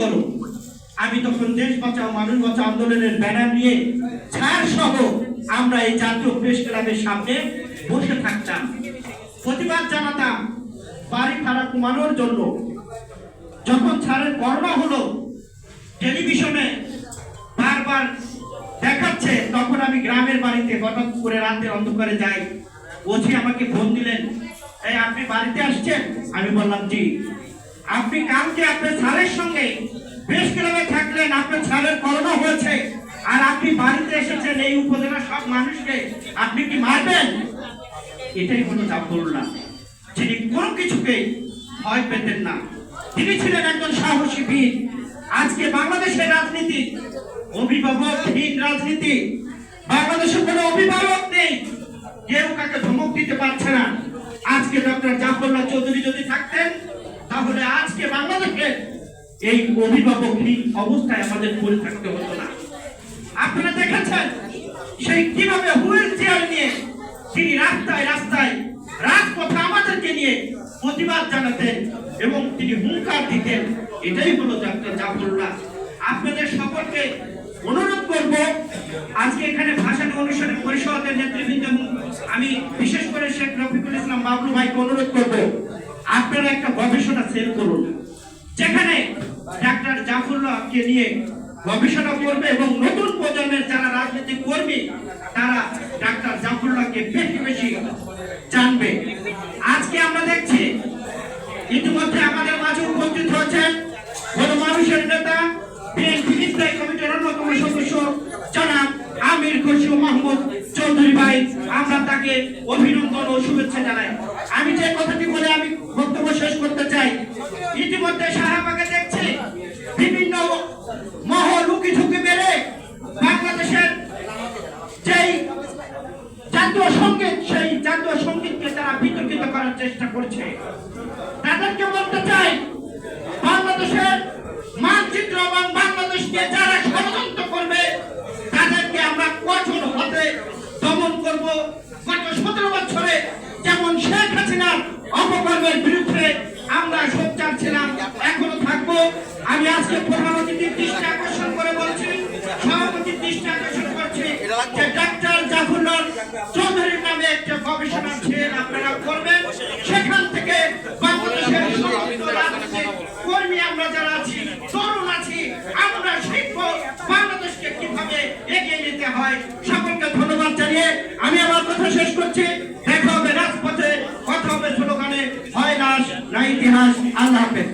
করো আমি তখন দেশ বাঁচাও, মানুষ বাঁচাও আন্দোলনের ব্যানার নিয়ে ছাড় সহ আমরা এই জাতীয় প্রেস ক্লাবের সামনে বসে থাকতাম। প্রতিবাদ জানাতাম বাড়ি ভাড়া কমানোর জন্য। যখন ছাড়ের করোনা হলো, টেলিভিশনে বারবার দেখাচ্ছে, তখন আমি গ্রামের বাড়িতে হঠাৎ করে রাতের অন্ধকারে যাই। ওঝি আমাকে ফোন দিলেন, এই, আপনি বাড়িতে আসছেন? আমি বললাম, জি। আপনি কালকে আপনার স্যারের সঙ্গে বেশ গ্রামে থাকলেন, আপনার স্যারের করোনা হয়েছে, আর আপনি বাড়িতে এসেছেন, এই উপজেলার সব মানুষকে আপনি কি মারবেন? এটাই হলো জাফরুল্লাহ যিনি কোনো কিছুকে ভয় পেতেন না। তিনি ছিলেন একজন সাহসী বীর। আজকে বাংলাদেশের রাজনীতি অভিভাবকহীন রাজনীতি, বাংলাদেশে কোনো অভিভাবক নেই। কেউ কাকে ধমক দিতে পারছে না। আজকে ডক্টর জাফরুল্লাহ চৌধুরী যদি থাকতেন তাহলে আজকে বাংলাদেশের এই অভিভাবকহীন অবস্থায় আমাদের পড়ে থাকতে হতো না। আপনারা দেখেছেন সেই কীভাবে হুইল চেয়ার নিয়ে তিনি রাস্তায় রাস্তায় রাজপথে আমাদেরকে নিয়ে প্রতিবাদ জানাতেন এবং তিনি হুঙ্কার দিতেন। এটাই হলো ডাক্তার জাফরুল্লাহ আপনাদের সকলকে অনুরোধ করব, আজকে এখানে ভাষণ অনুষ্ঠানে পরিষদের নেতৃবৃন্দ আমি বিশেষ করে শেখ রফিকুল ইসলাম বাবলু ভাইকে অনুরোধ করব, আপনারা একটা গবেষণা সেল করুন। যেখানে ডাক্তার জাফরুল্লাহকে নিয়ে গবেষণা করবে এবং নতুন প্রজন্মের যারা রাজনীতি কর্মী, তারা ডাক্তার জাফরুল্লাহকে বেশি বেশি জানবে। আজকে আমরা দেখছি, ইতিমধ্যে আমাদের মাঝে উপস্থিত হয়েছেন কোন মানুষের নেতা, বিএনপি স্থায়ী কমিটির অন্যতম সদস্য জনাব আমির খুশু মাহমুদ চৌধুরী ভাই। আমরা তাকে অভিনন্দন ও শুভেচ্ছা জানাই। আমি যে কথাটি বলে আমি বক্তব্য শেষ করতে চাই, ইতিমধ্যে শাহবাগে দেখছি বিভিন্ন মহল উকি ঝুঁকি বেড়ে বাংলাদেশের যেই জাতীয় সংগীত সেই জাতীয় সঙ্গীতকে তারা বিতর্কিত করার চেষ্টা করছে। তাদেরকে বলতে চাই, বাংলাদেশের মানচিত্র এবং বাংলাদেশকে যারা ষড়যন্ত্র করবে, তাদেরকে আমরা কঠোর হতে দমন করব। গত সতেরো বছরে যেমন শেখ হাসিনার অপকর্মের বিরুদ্ধে আমরা সোচ্চার ছিলাম, এখনও থাকব। আমি আজকে প্রধান অতিথির দৃষ্টি আকর্ষণ করে বলছি, সভাপতির দৃষ্টি আকর্ষণ করছি ডাক্তার জাফরুল্লাহ করছি দেখা রাজপথে কথা হবে স্লোগানে হয় নাশ না ইতিহাস আল্লাহ হাফেজ।